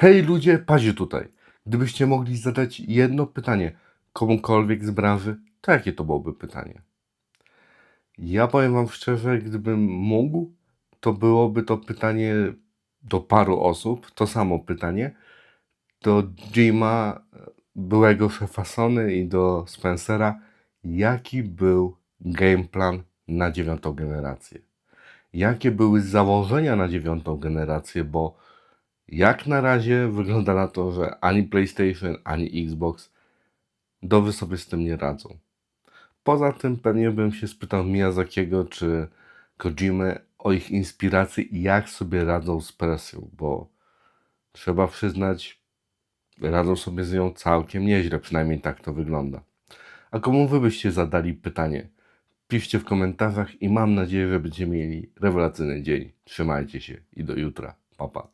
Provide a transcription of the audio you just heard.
Hej ludzie, Pazie tutaj. Gdybyście mogli zadać jedno pytanie komukolwiek z branży, to jakie to byłoby pytanie? Ja powiem wam szczerze, gdybym mógł, to byłoby to pytanie do paru osób, to samo pytanie, do Jima, byłego szefa Sony i do Spencera, jaki był game plan na dziewiątą generację? Jakie były założenia na dziewiątą generację, bo jak na razie wygląda na to, że ani PlayStation, ani Xbox dobrze sobie z tym nie radzą. Poza tym pewnie bym się spytał Miyazakiego czy Kojimy o ich inspiracji i jak sobie radzą z presją, bo trzeba przyznać, radzą sobie z nią całkiem nieźle, przynajmniej tak to wygląda. A komu wy byście zadali pytanie? Piszcie w komentarzach i mam nadzieję, że będziecie mieli rewelacyjny dzień. Trzymajcie się i do jutra. Pa, pa.